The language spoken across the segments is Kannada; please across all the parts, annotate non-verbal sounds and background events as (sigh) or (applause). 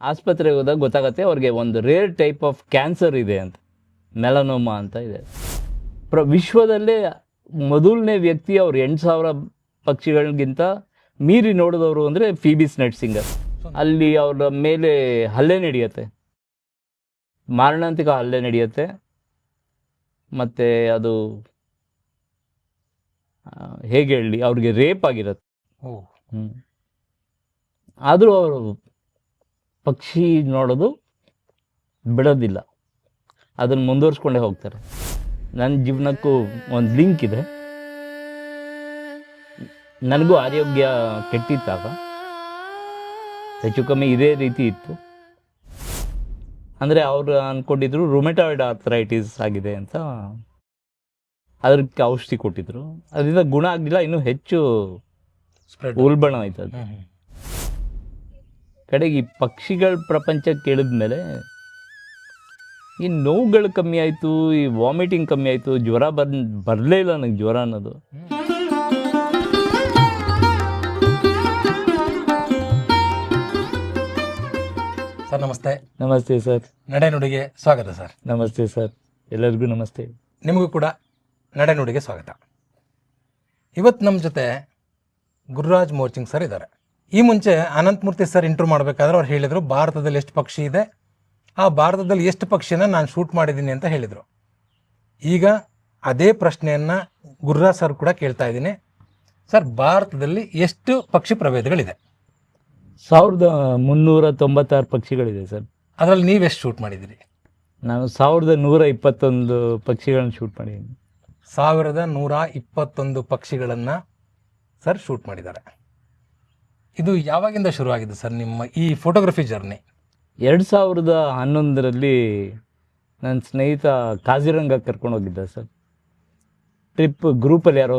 ಆಸ್ಪತ್ರೆಗೆ ಹೋದಾಗ ಗೊತ್ತಾಗತ್ತೆ ಅವ್ರಿಗೆ ಒಂದು ರೇರ್ ಟೈಪ್ ಆಫ್ ಕ್ಯಾನ್ಸರ್ ಇದೆ ಅಂತ. ಮೆಲನೋಮಾ ಅಂತ ಇದೆ. ಪ್ರ ವಿಶ್ವದಲ್ಲೇ ಮೊದಲನೇ ವ್ಯಕ್ತಿ ಅವ್ರು ಎಂಟು ಸಾವಿರ ಪಕ್ಷಿಗಳಿಗಿಂತ ಮೀರಿ ನೋಡಿದವರು ಅಂದರೆ ಫೀಬಿಸ್ ನಟ್ಸಿಂಗರ್ ಅಲ್ಲಿ ಅವರ ಮೇಲೆ ಹಲ್ಲೆ ನಡೆಯುತ್ತೆ. ಮಾರಣಾಂತಿಕ ಹಲ್ಲೆ ನಡೆಯುತ್ತೆ. ಮತ್ತು ಅದು ಹೇಗೆ ಹೇಳಿ ಅವ್ರಿಗೆ ರೇಪ್ ಆಗಿರುತ್ತೆ. ಆದರೂ ಅವರು ಪಕ್ಷಿ ನೋಡೋದು ಬಿಡೋದಿಲ್ಲ. ಅದನ್ನು ಮುಂದುವರ್ಸ್ಕೊಂಡೇ ಹೋಗ್ತಾರೆ. ನನ್ನ ಜೀವನಕ್ಕೂ ಒಂದು ಲಿಂಕ್ ಇದೆ. ನನಗೂ ಆರೋಗ್ಯ ಕೆಟ್ಟಿತ್ತಾಗ ಹೆಚ್ಚು ಕಮ್ಮಿ ಇದೇ ರೀತಿ ಇತ್ತು. ಅಂದರೆ ಅವರು ಅಂದ್ಕೊಂಡಿದ್ರು ರುಮೆಟಾಯ್ಡ್ ಆರ್ಥರೈಟಿಸ್ ಆಗಿದೆ ಅಂತ ಅದಕ್ಕೆ ಔಷಧಿ ಕೊಟ್ಟಿದ್ರು. ಅದರಿಂದ ಗುಣ ಆಗಲಿಲ್ಲ ಇನ್ನೂ ಹೆಚ್ಚು ಉಲ್ಬಣ ಆಯ್ತದೆ. ಕಡೆಗೆ ಈ ಪಕ್ಷಿಗಳ ಪ್ರಪಂಚ ಕೇಳಿದ ಮೇಲೆ ಈ ನೋವುಗಳು ಕಮ್ಮಿ ಆಯಿತು ಈ ವಾಮಿಟಿಂಗ್ ಕಮ್ಮಿ ಆಯಿತು ಜ್ವರ ಬರ್ ಬರಲೇ ಇಲ್ಲ ನನಗೆ ಜ್ವರ ಅನ್ನೋದು. ಸರ್ ನಮಸ್ತೆ. ನಮಸ್ತೆ ಸರ್. ನಡೆನುಡಿಗೆ ಸ್ವಾಗತ ಸರ್. ನಮಸ್ತೆ ಸರ್. ಎಲ್ಲರಿಗೂ ನಮಸ್ತೆ. ನಿಮಗೂ ಕೂಡ ನಡೆನುಡಿಗೆ ಸ್ವಾಗತ. ಇವತ್ತು ನಮ್ಮ ಜೊತೆ ಗುರುರಾಜ್ ಮೋರ್ಚಿಂಗ್ ಸರ್ ಇದ್ದಾರೆ. ಈ ಮುಂಚೆ ಅನಂತಮೂರ್ತಿ ಸರ್ ಇಂಟ್ರೂ ಮಾಡಬೇಕಾದ್ರೆ ಅವ್ರು ಹೇಳಿದರು ಭಾರತದಲ್ಲಿ ಎಷ್ಟು ಪಕ್ಷಿ ಇದೆ? ಆ ಭಾರತದಲ್ಲಿ ಎಷ್ಟು ಪಕ್ಷಿನ ನಾನು ಶೂಟ್ ಮಾಡಿದ್ದೀನಿ ಅಂತ ಹೇಳಿದರು. ಈಗ ಅದೇ ಪ್ರಶ್ನೆಯನ್ನು ಗುರ್ರಾ ಸರ್ ಕೂಡ ಕೇಳ್ತಾ ಇದ್ದೀನಿ. ಸರ್ ಭಾರತದಲ್ಲಿ ಎಷ್ಟು ಪಕ್ಷಿ ಪ್ರಭೇದಗಳಿದೆ? ಸಾವಿರದ ಮುನ್ನೂರ ತೊಂಬತ್ತಾರು ಪಕ್ಷಿಗಳಿದೆ ಸರ್. ಅದರಲ್ಲಿ ನೀವೆಷ್ಟು ಶೂಟ್ ಮಾಡಿದ್ದೀರಿ? ನಾನು ಸಾವಿರದ ನೂರ ಇಪ್ಪತ್ತೊಂದು ಪಕ್ಷಿಗಳನ್ನು ಶೂಟ್ ಮಾಡಿದ್ದೀನಿ. ಸಾವಿರದ ನೂರ ಇಪ್ಪತ್ತೊಂದು ಪಕ್ಷಿಗಳನ್ನು ಸರ್ ಶೂಟ್ ಮಾಡಿದ್ದಾರೆ. ಇದು ಯಾವಾಗಿಂದ ಶುರುವಾಗಿದೆ ಸರ್ ನಿಮ್ಮ ಈ ಫೋಟೋಗ್ರಫಿ ಜರ್ನಿ ಎರಡು ಸಾವಿರದ ಹನ್ನೊಂದರಲ್ಲಿ ನನ್ನ ಸ್ನೇಹಿತ ಕಾಜಿರಂಗ ಕರ್ಕೊಂಡು ಹೋಗಿದ್ದ ಸರ್. ಟ್ರಿಪ್ ಗ್ರೂಪಲ್ಲಿ ಯಾರೋ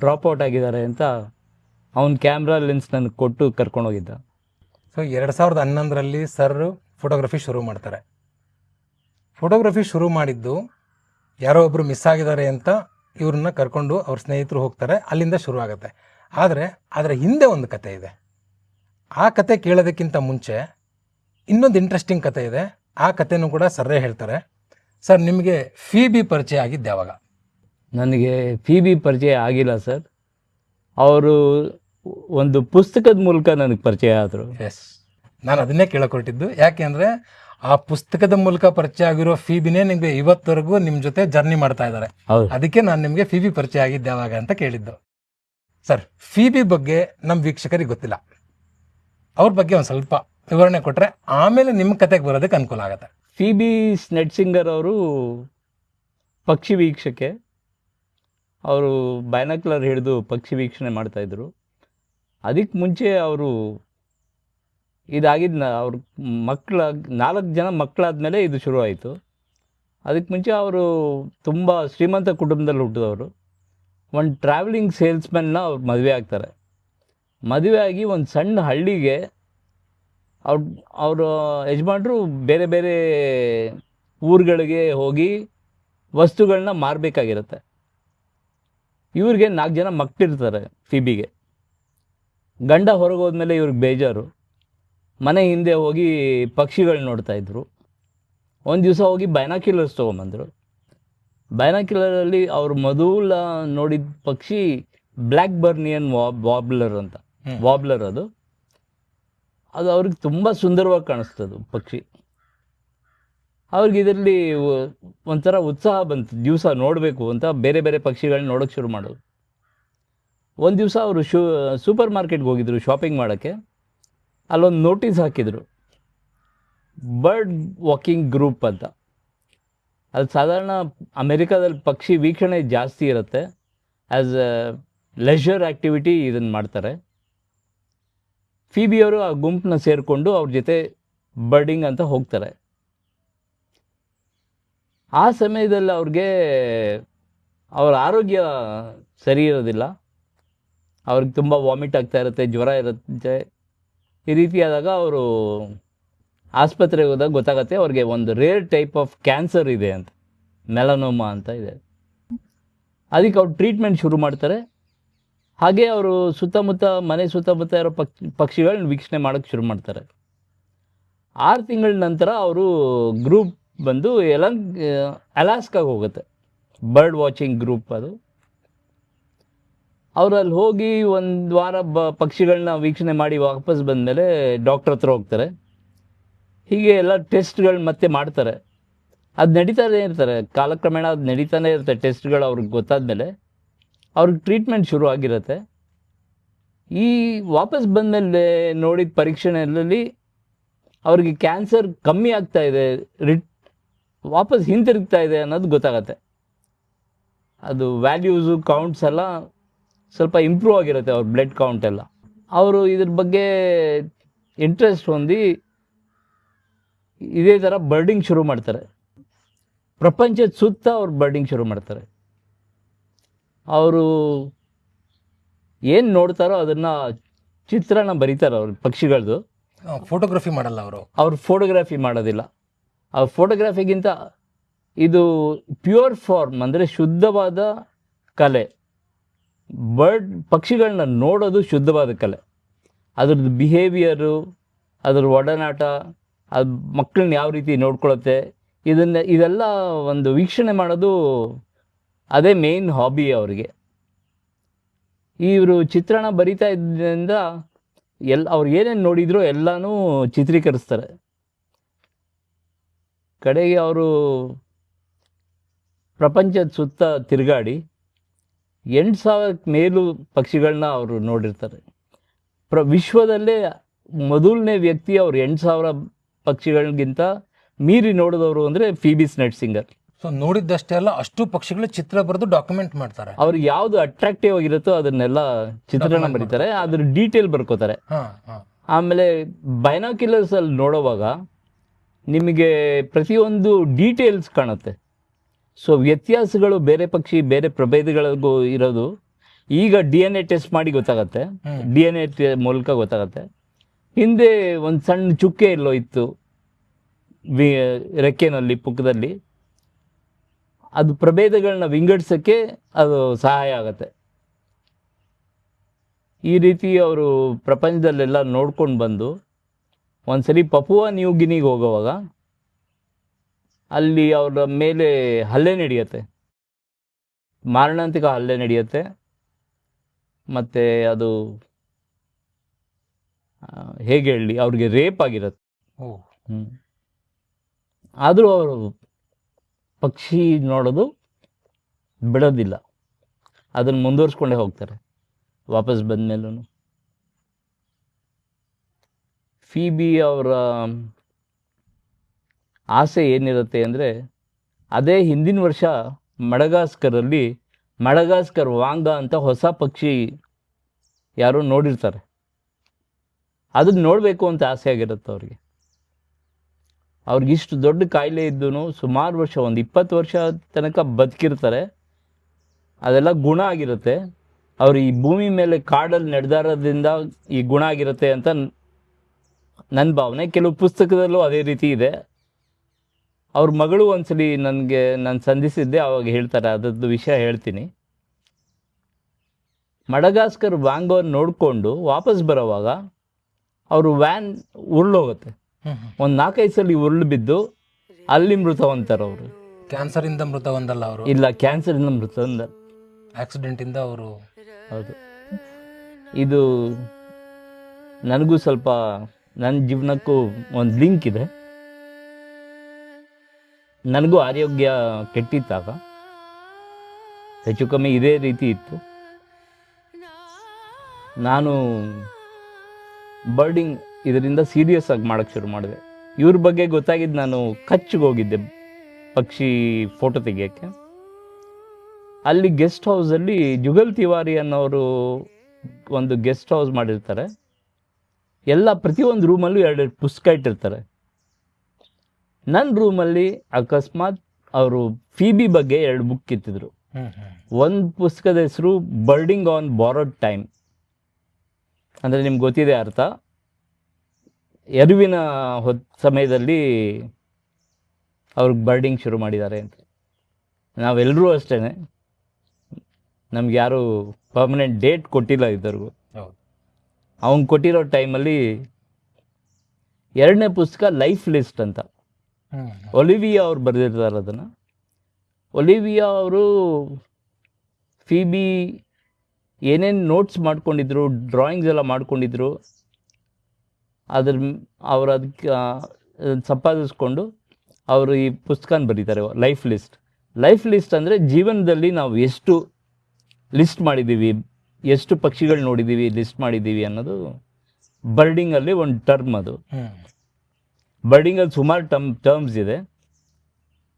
ಡ್ರಾಪ್ ಔಟ್ ಆಗಿದ್ದಾರೆ ಅಂತ ಅವನ ಕ್ಯಾಮ್ರಾ ಲೆನ್ಸ್ ನನಗೆ ಕೊಟ್ಟು ಕರ್ಕೊಂಡು ಹೋಗಿದ್ದ. ಸೊ ಎರಡು ಸಾವಿರದ ಹನ್ನೊಂದರಲ್ಲಿ ಸರ್ ಫೋಟೋಗ್ರಫಿ ಶುರು ಮಾಡ್ತಾರೆ. ಫೋಟೋಗ್ರಫಿ ಶುರು ಮಾಡಿದ್ದು ಯಾರೋ ಒಬ್ಬರು ಮಿಸ್ ಆಗಿದ್ದಾರೆ ಅಂತ ಇವ್ರನ್ನ ಕರ್ಕೊಂಡು ಅವ್ರ ಸ್ನೇಹಿತರು ಹೋಗ್ತಾರೆ ಅಲ್ಲಿಂದ ಶುರು ಆಗುತ್ತೆ ಆದರೆ ಅದರ ಹಿಂದೆ ಒಂದು ಕತೆ ಇದೆ. ಆ ಕತೆ ಕೇಳೋದಕ್ಕಿಂತ ಮುಂಚೆ ಇನ್ನೊಂದು ಇಂಟ್ರೆಸ್ಟಿಂಗ್ ಕತೆ ಇದೆ. ಆ ಕಥೆನೂ ಕೂಡ ಸರ್ರೇ ಹೇಳ್ತಾರೆ. ಸರ್ ನಿಮಗೆ ಫಿ ಬಿ ಪರಿಚಯ ಆಗಿದ್ದು ಯಾವಾಗ? ನನಗೆ ಫಿ ಬಿ ಪರಿಚಯ ಆಗಿಲ್ಲ ಸರ್. ಅವರು ಒಂದು ಪುಸ್ತಕದ ಮೂಲಕ ನನಗೆ ಪರಿಚಯ ಆದರು. ಎಸ್ ನಾನು ಅದನ್ನೇ ಕೇಳಕೊಟ್ಟಿದ್ದು ಯಾಕೆ ಅಂದರೆ ಆ ಪುಸ್ತಕದ ಮೂಲಕ ಪರಿಚಯ ಆಗಿರೋ ಫೀಬಿನೇ ನಿಮಗೆ ಇವತ್ತವರೆಗೂ ನಿಮ್ಮ ಜೊತೆ ಜರ್ನಿ ಮಾಡ್ತಾ ಇದ್ದಾರೆ. ಹೌದು. ಅದಕ್ಕೆ ನಾನು ನಿಮಗೆ ಫಿಬಿ ಪರಿಚಯ ಆಗಿದ್ದೆ ಯಾವಾಗ ಅಂತ ಕೇಳಿದ್ದು. ಸರ್ ಫಿಬಿ ಬಗ್ಗೆ ನಮ್ಮ ವೀಕ್ಷಕರಿಗೆ ಗೊತ್ತಿಲ್ಲ. ಅವ್ರ ಬಗ್ಗೆ ಒಂದು ಸ್ವಲ್ಪ ವಿವರಣೆ ಕೊಟ್ಟರೆ ಆಮೇಲೆ ನಿಮ್ಮ ಕತೆಗೆ ಬರೋದಕ್ಕೆ ಅನುಕೂಲ ಆಗುತ್ತೆ. ಫಿ ಬಿ ಸ್ನೆಟ್ಸಿಂಗರ್ ಅವರು ಪಕ್ಷಿ ವೀಕ್ಷಕೆ. ಅವರು ಬೈನಾಕ್ಯುಲರ್ ಹಿಡಿದು ಪಕ್ಷಿ ವೀಕ್ಷಣೆ ಮಾಡ್ತಾಯಿದ್ರು ಅದಕ್ಕೆ ಮುಂಚೆ ಅವರು ಇದಾಗಿದ್ದ ಅವ್ರ ಮಕ್ಕಳ ನಾಲ್ಕು ಜನ ಮಕ್ಕಳಾದ್ಮೇಲೆ ಇದು ಶುರುವಾಯಿತು. ಅದಕ್ಕೆ ಮುಂಚೆ ಅವರು ತುಂಬ ಶ್ರೀಮಂತ ಕುಟುಂಬದಲ್ಲಿ ಹುಟ್ಟಿದವರು. ಒಂದು ಟ್ರಾವೆಲಿಂಗ್ ಸೇಲ್ಸ್ಮನ್ನ ಅವ್ರು ಮದುವೆ ಆಗ್ತಾರೆ. ಮದುವೆ ಆಗಿ ಒಂದು ಸಣ್ಣ ಹಳ್ಳಿಗೆ ಅವ್ರ, ಅವರ ಯಜಮಾನ್ರು ಬೇರೆ ಬೇರೆ ಊರುಗಳಿಗೆ ಹೋಗಿ ವಸ್ತುಗಳನ್ನ ಮಾರಬೇಕಾಗಿರುತ್ತೆ. ಇವ್ರಿಗೆ ನಾಲ್ಕು ಜನ ಮಕ್ಕಳಿರ್ತಾರೆ ಫಿಬಿಗೆ. ಗಂಡ ಹೊರಗೆ ಹೋದ್ಮೇಲೆ ಇವ್ರಿಗೆ ಬೇಜಾರು. ಮನೆ ಹಿಂದೆ ಹೋಗಿ ಪಕ್ಷಿಗಳು ನೋಡ್ತಾ ಇದ್ರು. ಒಂದು ದಿವಸ ಹೋಗಿ ಬೈನಾಕ್ಯುಲರ್ಸ್ ತೊಗೊಂಬಂದರು. ಬೈನಾಕ್ಯುಲರಲ್ಲಿ ಅವ್ರು ಮೊದಲ ನೋಡಿದ ಪಕ್ಷಿ ಬ್ಲ್ಯಾಕ್ ಬರ್ನಿಯನ್ ವಾಬ್ ವಾಬ್ಲರ್ ಅಂತ. ವಾಬ್ಲರ್ ಅದು. ಅದು ಅವ್ರಿಗೆ ತುಂಬ ಸುಂದರವಾಗಿ ಕಾಣಿಸ್ತದು ಪಕ್ಷಿ. ಅವ್ರಿಗೆ ಇದರಲ್ಲಿ ಒಂಥರ ಉತ್ಸಾಹ ಬಂತು ದಿವಸ ನೋಡಬೇಕು ಅಂತ ಬೇರೆ ಬೇರೆ ಪಕ್ಷಿಗಳನ್ನ ನೋಡೋಕೆ ಶುರು ಮಾಡೋದು. ಒಂದು ದಿವಸ ಅವರು ಶೂ ಸೂಪರ್ ಮಾರ್ಕೆಟ್ಗೆ ಹೋಗಿದ್ರು ಶಾಪಿಂಗ್ ಮಾಡೋಕ್ಕೆ. ಅಲ್ಲೊಂದು ನೋಟಿಸ್ ಹಾಕಿದರು. ಬರ್ಡ್ ವಾಕಿಂಗ್ ಗ್ರೂಪ್ ಅಂತ. ಅದು ಸಾಧಾರಣ ಅಮೆರಿಕಾದಲ್ಲಿ ಪಕ್ಷಿ ವೀಕ್ಷಣೆ ಜಾಸ್ತಿ ಇರುತ್ತೆ. ಆ್ಯಸ್ ಅ ಲೆಷರ್ ಆ್ಯಕ್ಟಿವಿಟಿ ಇದನ್ನು ಮಾಡ್ತಾರೆ. ಫಿಬಿಯವರು ಆ ಗುಂಪನ್ನ ಸೇರಿಕೊಂಡು ಅವ್ರ ಜೊತೆ ಬರ್ಡಿಂಗ್ ಅಂತ ಹೋಗ್ತಾರೆ. ಆ ಸಮಯದಲ್ಲಿ ಅವ್ರಿಗೆ ಅವ್ರ ಆರೋಗ್ಯ ಸರಿ ಇರೋದಿಲ್ಲ. ಅವ್ರಿಗೆ ತುಂಬ ವಾಮಿಟ್ ಆಗ್ತಾ ಇರುತ್ತೆ, ಜ್ವರ ಇರುತ್ತೆ. ಈ ರೀತಿಯಾದಾಗ ಅವರು ಆಸ್ಪತ್ರೆಗೆ ಹೋದಾಗ ಗೊತ್ತಾಗತ್ತೆ ಅವ್ರಿಗೆ ಒಂದು ರೇರ್ ಟೈಪ್ ಆಫ್ ಕ್ಯಾನ್ಸರ್ ಇದೆ ಅಂತ. ಮೆಲನೋಮಾ ಅಂತ ಇದೆ. ಅದಕ್ಕೆ ಅವ್ರು ಟ್ರೀಟ್ಮೆಂಟ್ ಶುರು ಮಾಡ್ತಾರೆ. ಹಾಗೆ ಅವರು ಸುತ್ತಮುತ್ತ, ಮನೆ ಸುತ್ತಮುತ್ತ ಇರೋ ಪಕ್ಷಿ ಪಕ್ಷಿಗಳನ್ನ ವೀಕ್ಷಣೆ ಮಾಡೋಕ್ಕೆ ಶುರು ಮಾಡ್ತಾರೆ. ಆರು ತಿಂಗಳ ನಂತರ ಅವರು ಗ್ರೂಪ್ ಬಂದು ಎಲಂಗ್ ಅಲಾಸ್ಕಾಗೆ ಹೋಗುತ್ತೆ. ಬರ್ಡ್ ವಾಚಿಂಗ್ ಗ್ರೂಪ್ ಅದು. ಅವರು ಅಲ್ಲಿ ಹೋಗಿ ಒಂದು ವಾರ ಬ, ಪಕ್ಷಿಗಳನ್ನ ವೀಕ್ಷಣೆ ಮಾಡಿ ವಾಪಸ್ ಬಂದಮೇಲೆ ಡಾಕ್ಟ್ರ್ ಹತ್ರ ಹೋಗ್ತಾರೆ. ಹೀಗೆ ಎಲ್ಲ ಟೆಸ್ಟ್ಗಳು ಮತ್ತೆ ಮಾಡ್ತಾರೆ. ಅದು ನಡೀತಾನೇ ಇರ್ತಾರೆ. ಕಾಲಕ್ರಮೇಣ ಅದು ನಡೀತಾನೆ ಇರುತ್ತೆ ಟೆಸ್ಟ್ಗಳು ಅವ್ರಿಗೆ ಗೊತ್ತಾದ್ಮೇಲೆ. ಅವ್ರಿಗೆ ಟ್ರೀಟ್ಮೆಂಟ್ ಶುರು ಆಗಿರುತ್ತೆ. ಈ ವಾಪಸ್ ಬಂದಮೇಲೆ ನೋಡಿದ ಪರೀಕ್ಷೆಗಳಲ್ಲಿ ಅವ್ರಿಗೆ ಕ್ಯಾನ್ಸರ್ ಕಮ್ಮಿ ಆಗ್ತಾ ಇದೆ. ರಿಟ್ ವಾಪಸ್ ಹಿಂತಿರುಗ್ತಾ ಇದೆ ಅನ್ನೋದು ಗೊತ್ತಾಗತ್ತೆ. ಅದು ವ್ಯಾಲ್ಯೂಸು, ಕೌಂಟ್ಸ್ ಎಲ್ಲ ಸ್ವಲ್ಪ ಇಂಪ್ರೂವ್ ಆಗಿರುತ್ತೆ ಅವ್ರ ಬ್ಲಡ್ ಕೌಂಟ್ ಎಲ್ಲ. ಅವರು ಇದ್ರ ಬಗ್ಗೆ ಇಂಟ್ರೆಸ್ಟ್ ಹೊಂದಿ ಇದೇ ಥರ ಬರ್ಡಿಂಗ್ ಶುರು ಮಾಡ್ತಾರೆ. ಪ್ರಪಂಚದ ಸುತ್ತ ಅವ್ರು ಬರ್ಡಿಂಗ್ ಶುರು ಮಾಡ್ತಾರೆ. ಅವರು ಏನು ನೋಡ್ತಾರೋ ಅದನ್ನು ಚಿತ್ರಣ ಬರೀತಾರೆ ಅವ್ರ ಪಕ್ಷಿಗಳದ್ದು ಫೋಟೋಗ್ರಫಿ ಮಾಡಲ್ಲ ಅವರು. ಅವ್ರು ಫೋಟೋಗ್ರಫಿ ಮಾಡೋದಿಲ್ಲ. ಆ ಫೋಟೋಗ್ರಫಿಗಿಂತ ಇದು ಪ್ಯೂರ್ ಫಾರ್ಮ್ ಅಂದರೆ ಶುದ್ಧವಾದ ಕಲೆ. ಬರ್ಡ್ ಪಕ್ಷಿಗಳನ್ನ ನೋಡೋದು ಶುದ್ಧವಾದ ಕಲೆ. ಅದ್ರದ್ದು ಬಿಹೇವಿಯರು ಅದ್ರ ಒಡನಾಟ ಅದು ಮಕ್ಕಳನ್ನ ಯಾವ ರೀತಿ ನೋಡ್ಕೊಳುತ್ತೆ ಇದನ್ನು, ಇದೆಲ್ಲ ಒಂದು ವೀಕ್ಷಣೆ ಮಾಡೋದು ಅದೇ ಮೇನ್ ಹಾಬಿ ಅವರಿಗೆ. ಇವರು ಚಿತ್ರಣ ಬರಿತಾ ಇದ್ದರಿಂದ ಎಲ್, ಅವ್ರು ಏನೇನು ನೋಡಿದ್ರು ಎಲ್ಲನೂ ಚಿತ್ರೀಕರಿಸ್ತಾರೆ. ಕಡೆಗೆ ಅವರು ಪ್ರಪಂಚದ ಸುತ್ತ ತಿರುಗಾಡಿ ಎಂಟು ಸಾವಿರಕ್ಕೆ ಮೇಲೂ ಪಕ್ಷಿಗಳನ್ನ ಅವರು ನೋಡಿರ್ತಾರೆ. ಪ್ರ, ವಿಶ್ವದಲ್ಲೇ ಮೊದಲನೇ ವ್ಯಕ್ತಿ ಅವರು ಎಂಟು ಸಾವಿರ ಪಕ್ಷಿಗಳಿಗಿಂತ ಮೀರಿ ನೋಡಿದವರು ಅಂದರೆ ಫೀಬಿಸ್ ನಟ್ಸಿಂಗರ್ ಸೊ ನೋಡಿದ್ದಷ್ಟೇ ಅಲ್ಲ ಅಷ್ಟು ಪಕ್ಷಿಗಳು ಚಿತ್ರ ಬರೆದು ಡಾಕ್ಯುಮೆಂಟ್ ಮಾಡ್ತಾರೆ. ಅವ್ರಿಗೆ ಯಾವುದು ಅಟ್ರಾಕ್ಟಿವ್ ಆಗಿರುತ್ತೋ ಅದನ್ನೆಲ್ಲ ಚಿತ್ರಣ ಬರೀತಾರೆ ಅದ್ರ ಡೀಟೇಲ್ ಬರ್ಕೋತಾರೆ. ಆಮೇಲೆ ಬೈನಾಕ್ಯುಲರ್ಸ್ ಅಲ್ಲಿ ನೋಡೋವಾಗ ನಿಮಗೆ ಪ್ರತಿಯೊಂದು ಡೀಟೇಲ್ಸ್ ಕಾಣುತ್ತೆ. ಸೊ ವ್ಯತ್ಯಾಸಗಳು ಬೇರೆ ಪಕ್ಷಿ ಬೇರೆ ಪ್ರಭೇದಗಳಿಗೂ ಇರೋದು. ಈಗ ಡಿ ಎನ್ ಎ ಟೆಸ್ಟ್ ಮಾಡಿ ಗೊತ್ತಾಗತ್ತೆ. ಡಿ ಎನ್ ಎ ಮೂಲಕ ಗೊತ್ತಾಗತ್ತೆ. ಹಿಂದೆ ಒಂದು ಸಣ್ಣ ಚುಕ್ಕೆ ಎಲ್ಲೋ ಇತ್ತು ರೆಕ್ಕೆನಲ್ಲಿ, ಪುಕ್ಕದಲ್ಲಿ. ಅದು ಪ್ರಭೇದಗಳನ್ನ ವಿಂಗಡಿಸೋಕ್ಕೆ ಅದು ಸಹಾಯ ಆಗುತ್ತೆ. ಈ ರೀತಿ ಅವರು ಪ್ರಪಂಚದಲ್ಲೆಲ್ಲ ನೋಡ್ಕೊಂಡು ಬಂದು ಒಂದ್ಸರಿ ಪಪುವ ನ್ಯೂ ಗಿನಿಗೆ ಹೋಗೋವಾಗ, ಅಲ್ಲಿ ಅವರ ಮೇಲೆ ಹಲ್ಲೆ ನಡೆಯುತ್ತೆ. ಮಾರಣಾಂತಿಕ ಹಲ್ಲೆ ನಡೆಯುತ್ತೆ. ಮತ್ತು ಅದು ಹೇಗೆ ಹೇಳಿ ಅವ್ರಿಗೆ ರೇಪ್ ಆಗಿರತ್ತೆ. ಆದರೂ ಅವರು ಪಕ್ಷಿ ನೋಡೋದು ಬಿಡೋದಿಲ್ಲ. ಅದನ್ನು ಮುಂದುವರ್ಸ್ಕೊಂಡೇ ಹೋಗ್ತಾರೆ ವಾಪಸ್ ಬಂದಮೇಲೂ ಫೀಬಿ ಅವರ ಆಸೆ ಏನಿರುತ್ತೆ ಅಂದರೆ ಅದೇ ಹಿಂದಿನ ವರ್ಷ ಮಡಗಾಸ್ಕರಲ್ಲಿ ಮಡಗಾಸ್ಕರ್ ವಾಂಗ ಅಂತ ಹೊಸ ಪಕ್ಷಿ ಯಾರು ನೋಡಿರ್ತಾರೆ. ಅದನ್ನ ನೋಡಬೇಕು ಅಂತ ಆಸೆ ಆಗಿರುತ್ತೆ ಅವ್ರಿಗೆ. ಅವ್ರಿಗೆ ಇಷ್ಟು ದೊಡ್ಡ ಕಾಯಿಲೆ ಇದ್ದೂ ಸುಮಾರು ವರ್ಷ, ಒಂದು ಇಪ್ಪತ್ತು ವರ್ಷ ತನಕ ಬದುಕಿರ್ತಾರೆ. ಅದೆಲ್ಲ ಗುಣ ಆಗಿರುತ್ತೆ. ಅವರು ಈ ಭೂಮಿ ಮೇಲೆ ಕಾಡಲ್ಲಿ ನಡೆದಾರೋದ್ರಿಂದ ಈ ಗುಣ ಆಗಿರುತ್ತೆ ಅಂತ ನನ್ನ ಭಾವನೆ. ಕೆಲವು ಪುಸ್ತಕದಲ್ಲೂ ಅದೇ ರೀತಿ ಇದೆ. ಅವ್ರ ಮಗಳು ಒಂದ್ಸಲಿ ನನಗೆ, ನಾನು ಸಂಧಿಸಿದ್ದೆ ಅವಾಗ ಹೇಳ್ತಾರೆ, ಅದರದ್ದು ವಿಷಯ ಹೇಳ್ತೀನಿ. ಮಡಗಾಸ್ಕರ್ ವ್ಯಾಂಗೋರ್ ನೋಡಿಕೊಂಡು ವಾಪಸ್ ಬರೋವಾಗ ಅವರು ವ್ಯಾನ್ ಉರುಳೋಗುತ್ತೆ. ಒಂದು ನಾಲ್ಕೈದು ಸಲ ಉರುಳು ಬಿದ್ದು ಅಲ್ಲಿ ಮೃತ ಹೊಂತಾರೆ ಅವರು. ಕ್ಯಾನ್ಸರ್ ಇಂದ ಮೃತ ಹೊಂದಲ್ಲ ಅವರು? ಇಲ್ಲ ಕ್ಯಾನ್ಸರಿಂದ ಮೃತ ಹೊಂದ ಆಕ್ಸಿಡೆಂಟ್ ಇಂದ ಅವರು? ಹೌದು. ಇದು ನನಗೂ ಸ್ವಲ್ಪ ನನ್ನ ಜೀವನಕ್ಕೂ ಒಂದು ಲಿಂಕ್ ಇದೆ. ನನಗೂ ಆರೋಗ್ಯ ಕೆಟ್ಟಿತ್ತಾಗ ಹೆಚ್ಚು ಕಮ್ಮಿ ಇದೇ ರೀತಿ ಇತ್ತು. ನಾನು ಬರ್ಡಿಂಗ್ ಇದರಿಂದ ಸೀರಿಯಸ್ ಆಗಿ ಮಾಡೋಕ್ಕೆ ಶುರು ಮಾಡಿದೆ. ಇವ್ರ ಬಗ್ಗೆ ಗೊತ್ತಾಗಿದ್ದು ನಾನು ಕಚ್ಚಿಗೆ ಹೋಗಿದ್ದೆ ಪಕ್ಷಿ ಫೋಟೋ ತೆಗಿಯೋಕ್ಕೆ. ಅಲ್ಲಿ ಗೆಸ್ಟ್ ಹೌಸಲ್ಲಿ ಜುಗಲ್ ತಿವಾರಿ ಅನ್ನೋರು ಒಂದು ಗೆಸ್ಟ್ ಹೌಸ್ ಮಾಡಿರ್ತಾರೆ. ಎಲ್ಲ ಪ್ರತಿಯೊಂದು ರೂಮಲ್ಲೂ ಎರಡು ಪುಸ್ತಕ ಇಟ್ಟಿರ್ತಾರೆ. ನನ್ನ ರೂಮಲ್ಲಿ ಅಕಸ್ಮಾತ್ ಅವರು ಫೀಬಿ ಬಗ್ಗೆ ಎರಡು ಬುಕ್ ಇತ್ತಿದ್ರು ಒಂದು ಪುಸ್ತಕದ ಹೆಸರು ಬರ್ಡಿಂಗ್ ಆನ್ ಬಾರೋಡ್ ಟೈಮ್ ಅಂದರೆ ನಿಮ್ಗೆ ಗೊತ್ತಿದೆ ಅರ್ಥ. ಎರುವಿನ ಹೊತ್ ಸಮಯದಲ್ಲಿ ಅವ್ರಿಗೆ ಬರ್ಡಿಂಗ್ ಶುರು ಮಾಡಿದ್ದಾರೆ ಅಂತ. ನಾವೆಲ್ಲರೂ ಅಷ್ಟೇ ನಮ್ಗೆ ಯಾರು ಪರ್ಮನೆಂಟ್ ಡೇಟ್ ಕೊಟ್ಟಿಲ್ಲ ಇದ್ದವ್ರಿಗೂ. ಹೌದು. ಅವ್ನು ಕೊಟ್ಟಿರೋ ಟೈಮಲ್ಲಿ ಎರಡನೇ ಪುಸ್ತಕ ಲೈಫ್ ಲಿಸ್ಟ್ ಅಂತ. ಒಲಿವಿಯಾ ಅವ್ರು ಬರೆದಿರ್ತಾರೆ ಅದನ್ನು. ಒಲಿವಿಯಾ ಅವರು ಫೀಬಿ ಏನೇನು ನೋಟ್ಸ್ ಮಾಡ್ಕೊಂಡಿದ್ರು ಡ್ರಾಯಿಂಗ್ಸ್ ಎಲ್ಲ ಮಾಡ್ಕೊಂಡಿದ್ರು ಅದ್ರ ಅವ್ರು ಅದಕ್ಕೆ ಸಂಪಾದಿಸ್ಕೊಂಡು ಅವರು ಈ ಪುಸ್ತಕನ ಬರೀತಾರೆ ಲೈಫ್ ಲಿಸ್ಟ್ ಲೈಫ್ ಲಿಸ್ಟ್ ಅಂದರೆ ಜೀವನದಲ್ಲಿ ನಾವು ಎಷ್ಟು ಲಿಸ್ಟ್ ಮಾಡಿದ್ದೀವಿ ಎಷ್ಟು ಪಕ್ಷಿಗಳು ನೋಡಿದ್ದೀವಿ ಲಿಸ್ಟ್ ಮಾಡಿದ್ದೀವಿ ಅನ್ನೋದು ಬರ್ಡಿಂಗಲ್ಲಿ ಒಂದು ಟರ್ಮ್ ಅದು. ಬರ್ಡಿಂಗಲ್ಲಿ ಸುಮಾರು ಟರ್ಮ್ ಟರ್ಮ್ಸ್ ಇದೆ.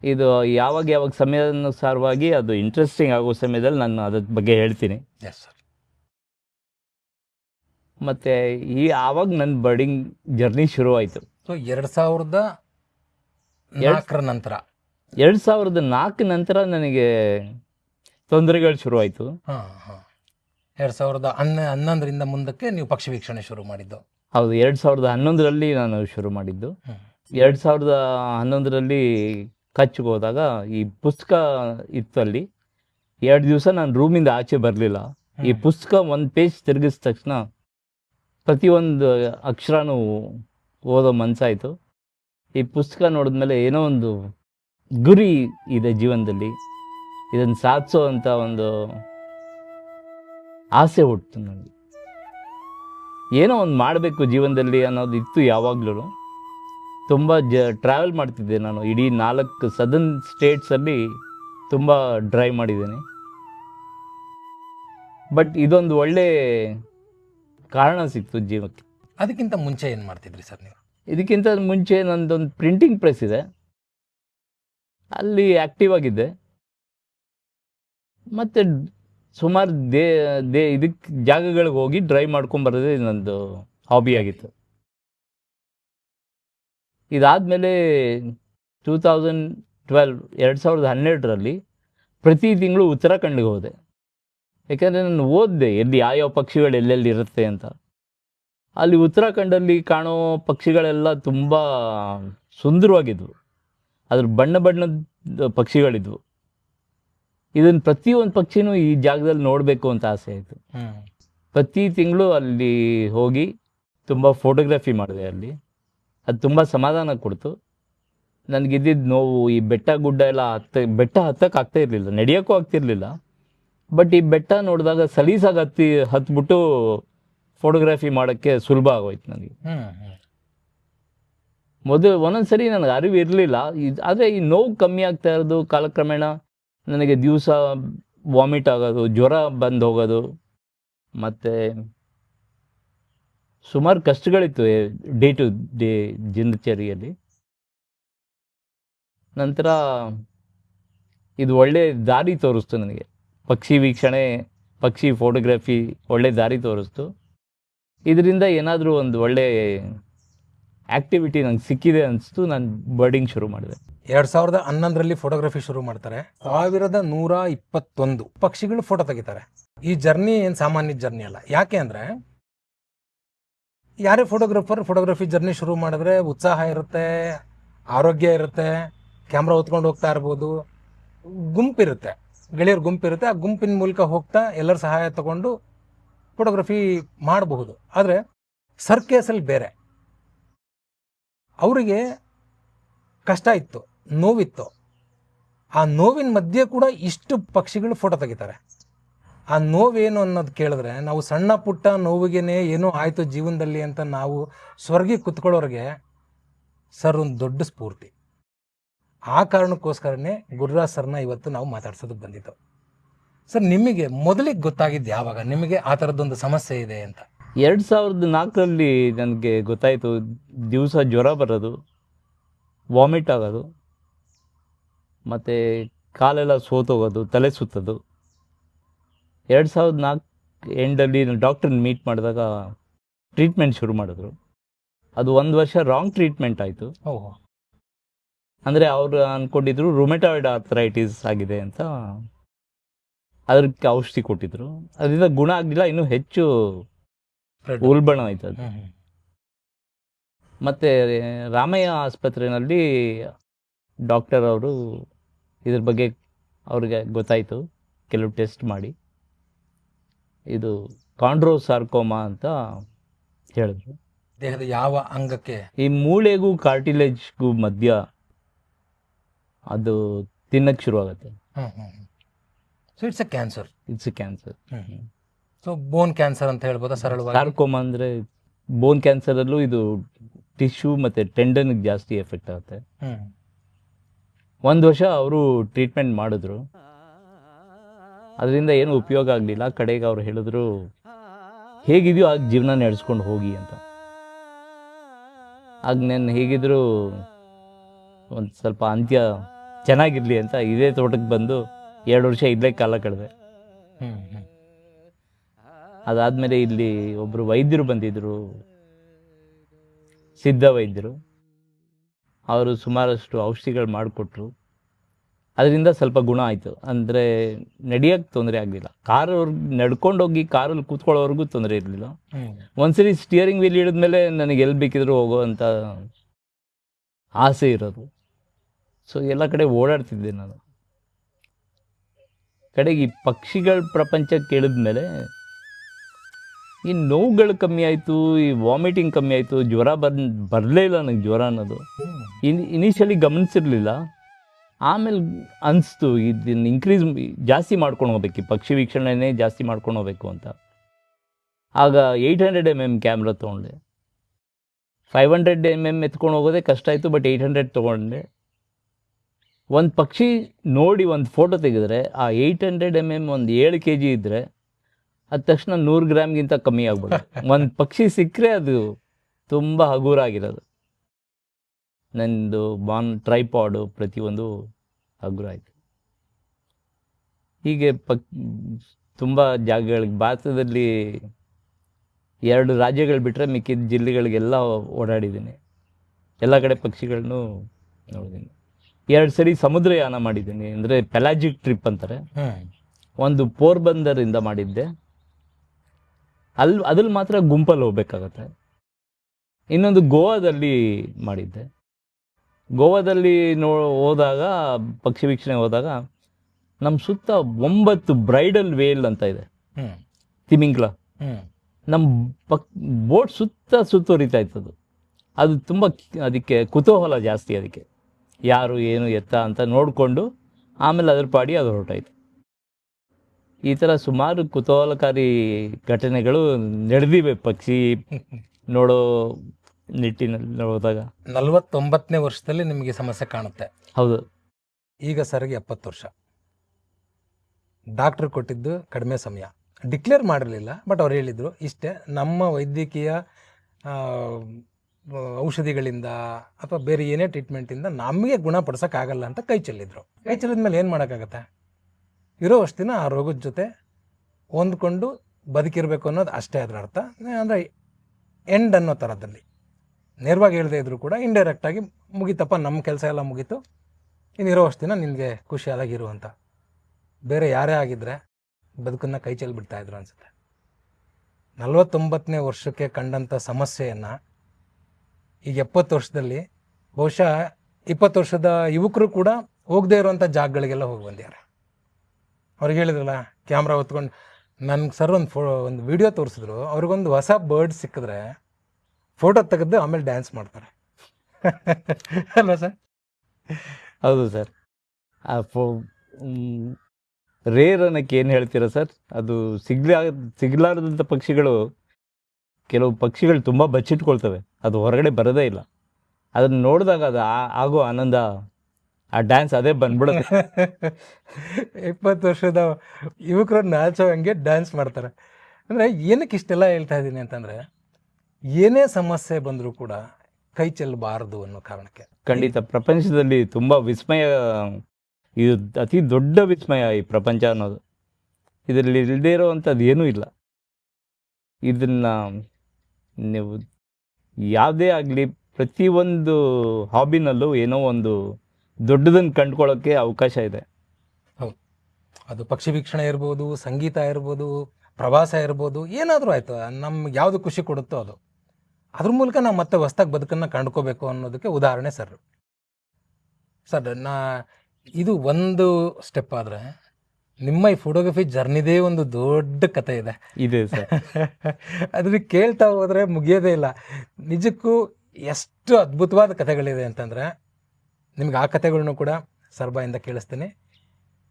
ಇದು ಯಾವಾಗ ಯಾವಾಗ ಸಮಯಾನುಸಾರವಾಗಿ ಅದು ಇಂಟ್ರೆಸ್ಟಿಂಗ್ ಆಗೋ ಸಮಯದಲ್ಲಿ ನಾನು ಅದ್ರ ಬಗ್ಗೆ ಹೇಳ್ತೀನಿ. ಎಸ್ ಸರ್ ಮತ್ತು ಈ ಆವಾಗ ನನ್ನ ಬರ್ಡಿಂಗ್ ಜರ್ನಿ ಶುರುವಾಯಿತು. ಸೊ ಎರಡು ಸಾವಿರದ ನಾಲ್ಕರ ನಂತರ. ಎರಡು ಸಾವಿರದ ನಾಲ್ಕು ನಂತರ ನನಗೆ ತೊಂದರೆಗಳು ಶುರುವಾಯಿತು. ಹಾಂ ಹಾಂ. ಎರಡು ಸಾವಿರದ ಹನ್ನ ಹನ್ನೊಂದರಿಂದ ಮುಂದಕ್ಕೆ ನೀವು ಪಕ್ಷಿ ವೀಕ್ಷಣೆ ಶುರು ಮಾಡಿದ್ದು. ಹೌದು ಎರಡು ಸಾವಿರದ ಹನ್ನೊಂದರಲ್ಲಿ ನಾನು ಶುರು ಮಾಡಿದ್ದು. ಎರಡು ಸಾವಿರದ ಹನ್ನೊಂದರಲ್ಲಿ ಕಚ್ಗೆ ಹೋದಾಗ ಈ ಪುಸ್ತಕ ಇತ್ತಲ್ಲಿ ಎರಡು ದಿವಸ ನಾನು ರೂಮಿಂದ ಆಚೆ ಬರಲಿಲ್ಲ. ಈ ಪುಸ್ತಕ ಒಂದು ಪೇಜ್ ತಿರುಗಿಸಿದ ತಕ್ಷಣ ಪ್ರತಿಯೊಂದು ಅಕ್ಷರನೂ ಓದೋ ಮನಸ್ಸಾಯಿತು ಈ ಪುಸ್ತಕ ನೋಡಿದ್ಮೇಲೆ ಏನೋ ಒಂದು ಗುರಿ ಇದೆ ಜೀವನದಲ್ಲಿ. ಇದನ್ನು ಸಾಧಿಸೋ ಅಂತ ಒಂದು ಆಸೆ ಹುಟ್ಟಿತು ನನಗೆ ಏನೋ ಒಂದು ಮಾಡಬೇಕು ಜೀವನದಲ್ಲಿ ಅನ್ನೋದು ಇತ್ತು ಯಾವಾಗಲೂ ತುಂಬ ಜ ಟ್ರಾವೆಲ್ ಮಾಡ್ತಿದ್ದೆ ನಾನು. ಇಡೀ ನಾಲ್ಕು ಸದನ್ ಸ್ಟೇಟ್ಸಲ್ಲಿ ತುಂಬ ಡ್ರೈವ್ ಮಾಡಿದ್ದೇನೆ. ಬಟ್ ಇದೊಂದು ಒಳ್ಳೆ ಕಾರಣ ಸಿಕ್ತು ಜೀವಕ್ಕೆ. ಅದಕ್ಕಿಂತ ಮುಂಚೆ ಏನು ಮಾಡ್ತಿದ್ರಿ ಸರ್ ನೀವು? ಇದಕ್ಕಿಂತ ಮುಂಚೆ ನಂದೊಂದು ಪ್ರಿಂಟಿಂಗ್ ಪ್ರೆಸ್ ಇದೆ. ಅಲ್ಲಿ ಆ್ಯಕ್ಟಿವ್ ಆಗಿದ್ದೆ. ಮತ್ತು ಸುಮಾರು ದೇ ದೇ ಇದಕ್ಕೆ ಜಾಗಗಳಿಗೆ ಹೋಗಿ ಡ್ರೈವ್ ಮಾಡ್ಕೊಂಬರೋದೇ ನಂದು ಹಾಬಿ ಆಗಿತ್ತು. ಇದಾದಮೇಲೆ ಟೂ ತೌಸಂಡ್ ಟ್ವೆಲ್ ಎರಡು ಸಾವಿರದ ಹನ್ನೆರಡರಲ್ಲಿ ಪ್ರತಿ ತಿಂಗಳು ಉತ್ತರಾಖಂಡಿಗೆ ಹೋದೆ. ಯಾಕೆಂದರೆ ನಾನು ಓದಿದೆ ಎಲ್ಲಿ ಯಾವ್ಯಾವ ಪಕ್ಷಿಗಳು ಎಲ್ಲೆಲ್ಲಿ ಇರುತ್ತೆ ಅಂತ. ಅಲ್ಲಿ ಉತ್ತರಾಖಂಡಲ್ಲಿ ಕಾಣೋ ಪಕ್ಷಿಗಳೆಲ್ಲ ತುಂಬ ಸುಂದರವಾಗಿದ್ವು. ಅದ್ರ ಬಣ್ಣ ಬಣ್ಣದ ಪಕ್ಷಿಗಳಿದ್ವು. ಇದನ್ನು ಪ್ರತಿಯೊಂದು ಪಕ್ಷಿನೂ ಈ ಜಾಗದಲ್ಲಿ ನೋಡಬೇಕು ಅಂತ ಆಸೆ ಆಯಿತು. ಪ್ರತಿ ತಿಂಗಳು ಅಲ್ಲಿ ಹೋಗಿ ತುಂಬ ಫೋಟೋಗ್ರಫಿ ಮಾಡಿದೆ ಅಲ್ಲಿ. ಅದು ತುಂಬ ಸಮಾಧಾನ ಕೊಡ್ತು. ನನಗಿದ್ದಿದ್ದು ನೋವು ಈ ಬೆಟ್ಟ ಗುಡ್ಡ ಎಲ್ಲ ಹತ್ತ ಬೆಟ್ಟ ಹತ್ತಕ್ಕೆ ಆಗ್ತಾ ಇರಲಿಲ್ಲ ನಡೆಯೋಕ್ಕೂ ಆಗ್ತಿರ್ಲಿಲ್ಲ. ಬಟ್ ಈ ಬೆಟ್ಟ ನೋಡಿದಾಗ ಸಲೀಸಾಗಿ ಹತ್ತಿ ಹತ್ಬಿಟ್ಟು ಫೋಟೋಗ್ರಫಿ ಮಾಡೋಕ್ಕೆ ಸುಲಭ ಆಗೋಯ್ತು ನನಗೆ. ಮೊದಲು ಒಂದೊಂದು ಸರಿ ನನಗೆ ಅರಿವು ಇರಲಿಲ್ಲ. ಆದರೆ ಈ ನೋವು ಕಮ್ಮಿ ಆಗ್ತಾ ಇರೋದು ಕಾಲಕ್ರಮೇಣ ನನಗೆ ದಿವಸ ವಾಮಿಟ್ ಆಗೋದು ಜ್ವರ ಬಂದು ಹೋಗೋದು ಮತ್ತು ಸುಮಾರು ಕಷ್ಟಗಳಿತ್ತು ಡೇ ಟು ಡೇ ದಿನಚರಿಯಲ್ಲಿ. ನಂತರ ಇದು ಒಳ್ಳೆ ದಾರಿ ತೋರಿಸ್ತು ನನಗೆ. ಪಕ್ಷಿ ವೀಕ್ಷಣೆ, ಪಕ್ಷಿ ಫೋಟೋಗ್ರಫಿ ಒಳ್ಳೆ ದಾರಿ ತೋರಿಸ್ತು. ಇದರಿಂದ ಏನಾದರೂ ಒಂದು ಒಳ್ಳೆ ಆ್ಯಕ್ಟಿವಿಟಿ ನಂಗೆ ಸಿಕ್ಕಿದೆ ಅನಿಸ್ತು, ನಾನು ಬರ್ಡಿಂಗ್ ಶುರು ಮಾಡಿದೆ. ಎರಡು ಸಾವಿರದ ಹನ್ನೊಂದರಲ್ಲಿ ಫೋಟೋಗ್ರಫಿ ಶುರು ಮಾಡ್ತಾರೆ. ಸಾವಿರದ ನೂರ ಇಪ್ಪತ್ತೊಂದು ಪಕ್ಷಿಗಳು ಫೋಟೋ ತೆಗಿತಾರೆ. ಈ ಜರ್ನಿ ಏನು ಸಾಮಾನ್ಯ ಜರ್ನಿ ಅಲ್ಲ. ಯಾಕೆ ಅಂದ್ರೆ ಯಾರೇ ಫೋಟೋಗ್ರಾಫರ್ ಫೋಟೋಗ್ರಫಿ ಜರ್ನಿ ಶುರು ಮಾಡಿದ್ರೆ ಉತ್ಸಾಹ ಇರುತ್ತೆ, ಆರೋಗ್ಯ ಇರುತ್ತೆ ಕ್ಯಾಮ್ರಾ ಹೊತ್ಕೊಂಡು ಹೋಗ್ತಾ ಇರ್ಬೋದು. ಗುಂಪಿರುತ್ತೆ. ಗೆಳೆಯರ ಗುಂಪಿರುತ್ತೆ. ಆ ಗುಂಪಿನ ಮೂಲಕ ಹೋಗ್ತಾ ಎಲ್ಲರ ಸಹಾಯ ತಗೊಂಡು ಫೋಟೋಗ್ರಫಿ ಮಾಡಬಹುದು. ಆದರೆ ಸರ್ಕೇಸಲ್ಲಿ ಬೇರೆ. ಅವರಿಗೆ ಕಷ್ಟ ಇತ್ತು, ನೋವಿತ್ತು. ಆ ನೋವಿನ ಮಧ್ಯೆ ಕೂಡ ಇಷ್ಟು ಪಕ್ಷಿಗಳು ಫೋಟೋ ತೆಗಿತಾರೆ. ಆ ನೋವೇನು ಅನ್ನೋದು ಕೇಳಿದ್ರೆ ನಾವು ಸಣ್ಣ ಪುಟ್ಟ ನೋವಿಗೇನೆ ಏನೋ ಆಯಿತು ಜೀವನದಲ್ಲಿ ಅಂತ ನಾವು ಸ್ವರ್ಗಿ ಕುತ್ಕೊಳ್ಳೋರಿಗೆ ಸರ್ ಒಂದು ದೊಡ್ಡ ಸ್ಫೂರ್ತಿ. ಆ ಕಾರಣಕ್ಕೋಸ್ಕರನೇ ಗುರುರಾಜ್ ಸರ್ನ ಇವತ್ತು ನಾವು ಮಾತಾಡ್ಸೋದಕ್ಕೆ ಬಂದಿದ್ದು. ಸರ್, ನಿಮಗೆ ಮೊದಲಿಗೆ ಗೊತ್ತಾಗಿದ್ದು ಯಾವಾಗ? ನಿಮಗೆ ಆ ಥರದ್ದೊಂದು ಸಮಸ್ಯೆ ಇದೆ ಅಂತ. ಎರಡು ಸಾವಿರದ ನಾಲ್ಕರಲ್ಲಿ ನನಗೆ ಗೊತ್ತಾಯಿತು, ದಿವಸ ಜ್ವರ ಬರೋದು, ವಾಮಿಟ್ ಆಗೋದು, ಮತ್ತು ಕಾಲೆಲ್ಲ ಸೋತೋಗೋದು, ತಲೆ ಸುತ್ತೋದು. ಎರಡು ಸಾವಿರದ ನಾಲ್ಕು ಎಂಡಲ್ಲಿ ನಾನು ಡಾಕ್ಟ್ರನ್ನ ಮೀಟ್ ಮಾಡಿದಾಗ ಟ್ರೀಟ್ಮೆಂಟ್ ಶುರು ಮಾಡಿದ್ರು. ಅದು ಒಂದು ವರ್ಷ ರಾಂಗ್ ಟ್ರೀಟ್ಮೆಂಟ್ ಆಯಿತು. ಅಂದರೆ ಅವರು ಅಂದ್ಕೊಂಡಿದ್ರು ರುಮೆಟಾಯ್ಡ್ ಆರ್ಥರೈಟಿಸ್ ಆಗಿದೆ ಅಂತ. ಅದಕ್ಕೆ ಔಷಧಿ ಕೊಟ್ಟಿದ್ರು. ಅದರಿಂದ ಗುಣ ಆಗಲಿಲ್ಲ ಇನ್ನೂ ಹೆಚ್ಚು ಉಲ್ಬಣ ಆಯ್ತು ಅದು. ಮತ್ತು ರಾಮಯ್ಯ ಆಸ್ಪತ್ರೆಯಲ್ಲಿ ಡಾಕ್ಟರ್ ಅವರು ಇದ್ರ ಬಗ್ಗೆ ಅವ್ರಿಗೆ ಗೊತ್ತಾಯಿತು. ಕೆಲವು ಟೆಸ್ಟ್ ಮಾಡಿ. ಇದು ಕಾಂಡ್ರೋಸಾರ್ಕೋಮಾ ಅಂತ ಹೇಳಿದ್ರು. ದೇಹದ ಯಾವ ಅಂಗಕ್ಕೆ? ಈ ಮೂಳೆಗೂ ಕಾರ್ಟಿಲೇಜ್ಗೂ ಮಧ್ಯ ಅದು ತಿನ್ನಕ್ಕೆ ಶುರುವಾಗುತ್ತೆ. So it's a cancer it's cancer so bone cancer ಅಂತ ಹೇಳ್ಬೋದಾ ಸರಳವಾಗಿ? ಸಾರ್ಕೋಮಾ ಅಂದರೆ ಬೋನ್ ಕ್ಯಾನ್ಸರಲ್ಲೂ ಇದು ಟಿಶ್ಯೂ ಮತ್ತು ಟೆಂಡನ್ಗೆ ಜಾಸ್ತಿ ಎಫೆಕ್ಟ್ ಆಗುತ್ತೆ. ಹ್ಮ್. ಒಂದು ವರ್ಷ ಅವರು ಟ್ರೀಟ್ಮೆಂಟ್ ಮಾಡಿದ್ರು. ಅದರಿಂದ ಏನು ಉಪಯೋಗ ಆಗಲಿಲ್ಲ. ಕಡೆಗೆ ಅವ್ರು ಹೇಳಿದ್ರು ಹೇಗಿದೆಯೋ ಆಗ ಜೀವನ ನಡೆಸ್ಕೊಂಡು ಹೋಗಿ ಅಂತ. ಆಗ ನಾನು ಹೇಗಿದ್ರು ಒಂದು ಸ್ವಲ್ಪ ಅಂತ್ಯ ಚೆನ್ನಾಗಿರಲಿ ಅಂತ ಇದೇ ತೋಟಕ್ಕೆ ಬಂದು ಎರಡು ವರ್ಷ ಇಲ್ಲೇ ಕಾಲ ಕಳೆದೆ. ಅದಾದಮೇಲೆ ಇಲ್ಲಿ ಒಬ್ಬರು ವೈದ್ಯರು ಬಂದಿದ್ದರು ಸಿದ್ಧ ವೈದ್ಯರು. ಅವರು ಸುಮಾರಷ್ಟು ಔಷಧಿಗಳು ಮಾಡಿಕೊಟ್ರು. ಅದರಿಂದ ಸ್ವಲ್ಪ ಗುಣ ಆಯಿತು. ಅಂದರೆ ನಡೆಯೋಕ್ಕೆ ತೊಂದರೆ ಆಗಲಿಲ್ಲ. ಕಾರ್ ನಡ್ಕೊಂಡೋಗಿ ಕಾರಲ್ಲಿ ಕೂತ್ಕೊಳ್ಳೋವರೆಗೂ ತೊಂದರೆ ಇರಲಿಲ್ಲ. ಒಂದ್ಸರಿ ಸ್ಟಿಯರಿಂಗ್ ವೀಲ್ ಹಿಡಿದ್ಮೇಲೆ ನನಗೆ ಎಲ್ಲಿ ಬೇಕಿದ್ರು ಹೋಗೋ ಅಂತ ಆಸೆ ಇರೋದು. ಸೊ ಎಲ್ಲ ಕಡೆ ಓಡಾಡ್ತಿದ್ದೆ ನಾನು. ಕಡೆಗೆ ಈ ಪಕ್ಷಿಗಳ ಕೇಳಿದ ಮೇಲೆ ಈ ನೋವುಗಳು ಕಮ್ಮಿ ಆಯಿತು ಈ ವಾಮಿಟಿಂಗ್ ಕಮ್ಮಿ ಆಯಿತು ಜ್ವರ ಬರ್ ಬರಲೇ ಇಲ್ಲ ನನಗೆ ಜ್ವರ ಅನ್ನೋದು. ಇನ್ ಇನಿಷಿಯಲಿ ಗಮನಿಸಿರ್ಲಿಲ್ಲ. ಆಮೇಲೆ ಅನಿಸ್ತು ಇದನ್ನು ಇನ್ಕ್ರೀಸ್ ಜಾಸ್ತಿ ಮಾಡ್ಕೊಂಡು ಹೋಗ್ಬೇಕು ಪಕ್ಷಿ ವೀಕ್ಷಣೆನೇ ಜಾಸ್ತಿ ಮಾಡ್ಕೊಂಡು ಹೋಗ್ಬೇಕು ಅಂತ. ಆಗ eight hundred M M camera ತೊಗೊಂಡೆ. ಫೈವ್ ಹಂಡ್ರೆಡ್ ಎಂ ಎಂ ಎತ್ಕೊಂಡು ಹೋಗೋದೇ ಕಷ್ಟ ಆಯಿತು ಬಟ್ ಏಯ್ಟ್ ಹಂಡ್ರೆಡ್ ತೊಗೊಂಡೆ. ಒಂದು ಪಕ್ಷಿ ನೋಡಿ ಒಂದು ಫೋಟೋ ತೆಗೆದ್ರೆ, ಆ ಏಯ್ಟ್ ಹಂಡ್ರೆಡ್ ಎಂ ಎಂ ಒಂದು ಏಳು ಕೆ ಜಿ ಇದ್ದರೆ ಅದ ತಕ್ಷಣ ನೂರು ಗ್ರಾಮ್ಗಿಂತ ಕಮ್ಮಿ ಆಗ್ಬೋದು ಒಂದು ಪಕ್ಷಿ ಸಿಕ್ಕರೆ ಅದು ತುಂಬ ಹಗುರಾಗಿರೋದು. ನಂದು ಬಾನ್ ಟ್ರೈಪಾಡು ಪ್ರತಿಯೊಂದು ಹಗುರ ಆಯಿತು. ಹೀಗೆ ಪಕ್ ತುಂಬ ಜಾಗಗಳಿಗೆ ಭಾರತದಲ್ಲಿ ಎರಡು ರಾಜ್ಯಗಳು ಬಿಟ್ಟರೆ ಮಿಕ್ಕಿದ ಜಿಲ್ಲೆಗಳಿಗೆಲ್ಲ ಓಡಾಡಿದ್ದೀನಿ. ಎಲ್ಲ ಕಡೆ ಪಕ್ಷಿಗಳನ್ನು ನೋಡಿದ್ದೀನಿ. ಎರಡು ಸರಿ ಸಮುದ್ರಯಾನ ಮಾಡಿದ್ದೀನಿ. ಅಂದರೆ ಪೆಲಾಜಿಕ್ ಟ್ರಿಪ್ ಅಂತಾರೆ. ಒಂದು ಪೋರ್ಬಂದರಿಂದ ಮಾಡಿದ್ದೆ. ಅಲ್ಲಿ ಅದ್ರಲ್ಲಿ ಮಾತ್ರ ಗುಂಪಲ್ಲಿ ಹೋಗ್ಬೇಕಾಗತ್ತೆ. ಇನ್ನೊಂದು ಗೋವಾದಲ್ಲಿ ಮಾಡಿದ್ದೆ. ಗೋವಾದಲ್ಲಿ ನೋ ಹೋದಾಗ ಪಕ್ಷಿ ವೀಕ್ಷಣೆ ಹೋದಾಗ ನಮ್ಮ ಸುತ್ತ ಒಂಬತ್ತು ಬ್ರೈಡಲ್ ವೇಲ್ ಅಂತ ಇದೆ. ತಿಮಿಂಗ್ಲ. ನಮ್ಮ ಪಕ್ ಬೋಟ್ ಸುತ್ತ ಸುತ್ತುವರಿತಾ ಇತ್ತದು ಅದು ತುಂಬ ಅದಕ್ಕೆ ಕುತೂಹಲ ಜಾಸ್ತಿ ಅದಕ್ಕೆ. ಯಾರು ಏನು ಎತ್ತ ಅಂತ ನೋಡಿಕೊಂಡು ಆಮೇಲೆ ಅದ್ರ ಪಾಡಿ ಅದು ಹೊರಟಾಯಿತು. ಈ ಥರ ಸುಮಾರು ಕುತೂಹಲಕಾರಿ ಘಟನೆಗಳು ನಡೆದಿವೆ ಪಕ್ಷಿ (laughs) ನೋಡೋ ನಿಟ್ಟಿನಲ್ಲಿ ಹೋದಾಗ? ನಲವತ್ತೊಂಬತ್ತನೇ ವರ್ಷದಲ್ಲಿ ನಿಮಗೆ ಸಮಸ್ಯೆ ಕಾಣುತ್ತೆ. ಹೌದು. ಈಗ ಸರ್ಗೆ ಎಪ್ಪತ್ತು ವರ್ಷ. ಡಾಕ್ಟರ್ ಕೊಟ್ಟಿದ್ದು ಕಡಿಮೆ ಸಮಯ. ಡಿಕ್ಲೇರ್ ಮಾಡಿರಲಿಲ್ಲ ಬಟ್ ಅವ್ರು ಹೇಳಿದರು ಇಷ್ಟೇ ನಮ್ಮ ವೈದ್ಯಕೀಯ ಔಷಧಿಗಳಿಂದ ಅಥವಾ ಬೇರೆ ಏನೇ ಟ್ರೀಟ್ಮೆಂಟಿಂದ ನಮಗೆ ಗುಣಪಡಿಸೋಕ್ಕಾಗಲ್ಲ ಅಂತ ಕೈ ಚೆಲ್ಲಿದ್ರು. ಕೈ ಚೆಲ್ಲಿದ ಮೇಲೆ ಏನು ಮಾಡೋಕ್ಕಾಗತ್ತೆ? ಇರೋ ಅಷ್ಟು ದಿನ ಆ ರೋಗದ ಜೊತೆ ಹೊಂದ್ಕೊಂಡು ಬದುಕಿರಬೇಕು ಅನ್ನೋದು ಅಷ್ಟೇ ಅದರ ಅರ್ಥ ಅಂದರೆ ಎಂಡ್ ಅನ್ನೋ ಥರದಲ್ಲಿ ನೇರವಾಗಿ ಹೇಳದೇ ಇದ್ರು ಕೂಡ ಇಂಡೈರೆಕ್ಟಾಗಿ ಮುಗೀತಪ್ಪ ನಮ್ಮ ಕೆಲಸ ಎಲ್ಲ ಮುಗೀತು. ಇನ್ನು ಅಷ್ಟು ದಿನ ನಿನಗೆ ಖುಷಿಯಾಗಿರು ಅಂತ ಬೇರೆ ಯಾರೇ ಆಗಿದ್ರೆ ಬದುಕನ್ನು ಕೈ ಚೆಲ್ ಬಿಡ್ತಾ ಇದ್ರು ಅನ್ಸುತ್ತೆ. ನಲವತ್ತೊಂಬತ್ತನೇ ವರ್ಷಕ್ಕೆ ಕಂಡಂಥ ಸಮಸ್ಯೆಯನ್ನು ಈಗ ಎಪ್ಪತ್ತು ವರ್ಷದಲ್ಲಿ, ಬಹುಶಃ ಇಪ್ಪತ್ತು ವರ್ಷದ ಯುವಕರು ಕೂಡ ಹೋಗದೇ ಇರುವಂಥ ಜಾಗಗಳಿಗೆಲ್ಲ ಹೋಗಿ ಬಂದಿದ್ದಾರೆ. ಅವ್ರಿಗೆ ಹೇಳಿದ್ರಲ್ಲ ಕ್ಯಾಮ್ರಾ ಹೊತ್ಕೊಂಡು ನನ್ಗೆ ಸರ್ ಒಂದು ಫೋ, ಒಂದು ವಿಡಿಯೋ ತೋರಿಸಿದ್ರು. ಅವ್ರಿಗೊಂದು ಹೊಸ ಬರ್ಡ್ ಸಿಕ್ಕಿದ್ರೆ ಫೋಟೋ ತೆಗೆದು ಆಮೇಲೆ ಡ್ಯಾನ್ಸ್ ಮಾಡ್ತಾರೆ. ಅಲ್ವಾ ಸರ್? ಹೌದು ಸರ್. ಆ ಫೋ ರೇರ್ ಅನ್ನಕ್ಕೆ ಏನು ಹೇಳ್ತೀರಾ ಸರ್? ಅದು ಸಿಗ್ಲಾ ಸಿಗ್ಲಾರದಂಥ ಪಕ್ಷಿಗಳು ಕೆಲವು ಪಕ್ಷಿಗಳು ತುಂಬ ಬಚ್ಚಿಟ್ಕೊಳ್ತವೆ. ಅದು ಹೊರಗಡೆ ಬರೋದೇ ಇಲ್ಲ. ಅದನ್ನು ನೋಡಿದಾಗ ಅದು ಆಗೋ ಆನಂದ ಆ ಡ್ಯಾನ್ಸ್ ಅದೇ ಬಂದ್ಬಿಡುತ್ತೆ. ಇಪ್ಪತ್ತು ವರ್ಷದ ಯುವಕರು ನಾಚೋ ಹಂಗೆ ಡ್ಯಾನ್ಸ್ ಮಾಡ್ತಾರೆ. ಅಂದರೆ ಏನಕ್ಕೆ ಇಷ್ಟೆಲ್ಲ ಹೇಳ್ತಾ ಇದ್ದೀನಿ ಅಂತಂದರೆ ಏನೇ ಸಮಸ್ಯೆ ಬಂದರೂ ಕೂಡ ಕೈ ಚೆಲ್ಲಬಾರದು ಅನ್ನೋ ಕಾರಣಕ್ಕೆ. ಖಂಡಿತ ಪ್ರಪಂಚದಲ್ಲಿ ತುಂಬ ವಿಸ್ಮಯ ಇದು ಅತಿ ದೊಡ್ಡ ವಿಸ್ಮಯ ಈ ಪ್ರಪಂಚ ಅನ್ನೋದು. ಇದರಲ್ಲಿ ಇಲ್ಲದೇ ಇರೋವಂಥದ್ದು ಏನೂ ಇಲ್ಲ. ಇದನ್ನು ನೀವು ಯಾವುದೇ ಆಗಲಿ ಪ್ರತಿಯೊಂದು ಹಾಬಿನಲ್ಲೂ ಏನೋ ಒಂದು ದೊಡ್ಡದನ್ನು ಕಂಡುಕೊಳ್ಳೋಕ್ಕೆ ಅವಕಾಶ ಇದೆ. ಅದು ಪಕ್ಷಿ ವೀಕ್ಷಣೆ ಇರ್ಬೋದು ಸಂಗೀತ ಇರ್ಬೋದು ಪ್ರವಾಸ ಇರ್ಬೋದು ಏನಾದರೂ ಆಯಿತು ನಮ್ಗೆ ಯಾವುದು ಖುಷಿ ಕೊಡುತ್ತೋ ಅದು. ಅದ್ರ ಮೂಲಕ ನಾವು ಮತ್ತೆ ಹೊಸ್ದಾಗಿ ಬದುಕನ್ನು ಕಂಡ್ಕೋಬೇಕು ಅನ್ನೋದಕ್ಕೆ ಉದಾಹರಣೆ ಸರ್. ಸರ್ ನಾ ಇದು ಒಂದು ಸ್ಟೆಪ್ ಆದರೆ ನಿಮ್ಮ ಈ ಫೋಟೋಗ್ರಫಿ ಜರ್ನಿದೇ ಒಂದು ದೊಡ್ಡ ಕತೆ ಇದೆ. ಇದೆ ಸರ್. (laughs) ಅದನ್ನ ಕೇಳ್ತಾ ಹೋದರೆ ಮುಗಿಯೋದೇ ಇಲ್ಲ. ನಿಜಕ್ಕೂ ಎಷ್ಟು ಅದ್ಭುತವಾದ ಕಥೆಗಳಿದೆ ಅಂತಂದರೆ ನಿಮ್ಗೆ ಆ ಕಥೆಗಳನ್ನು ಕೂಡ ಸರ್ಬಾಯಿಂದ ಕೇಳಿಸ್ತೀನಿ.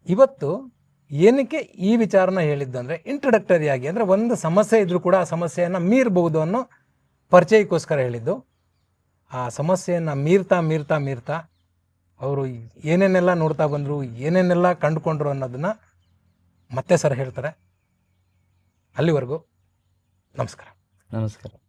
ಇವತ್ತು ಏನಕ್ಕೆ ಈ ವಿಚಾರನ ಹೇಳಿದ್ದು ಅಂದರೆ ಇಂಟ್ರಡಕ್ಟರಿ ಆಗಿ ಅಂದರೆ ಒಂದು ಸಮಸ್ಯೆ ಇದ್ರೂ ಕೂಡ ಆ ಸಮಸ್ಯೆಯನ್ನು ಮೀರಬಹುದು ಅನ್ನೋ ಪರಿಚಯಕ್ಕೋಸ್ಕರ ಹೇಳಿದ್ದು. ಆ ಸಮಸ್ಯೆಯನ್ನು ಮೀರ್ತಾ ಮೀರ್ತಾ ಮೀರ್ತಾ ಅವರು ಏನೇನೆಲ್ಲ ನೋಡ್ತಾ ಬಂದರು, ಏನೇನೆಲ್ಲ ಕಂಡುಕೊಂಡ್ರು ಅನ್ನೋದನ್ನು ಮತ್ತೆ ಸರ್ ಹೇಳ್ತಾರೆ. ಅಲ್ಲಿವರೆಗೂ ನಮಸ್ಕಾರ. ನಮಸ್ಕಾರ.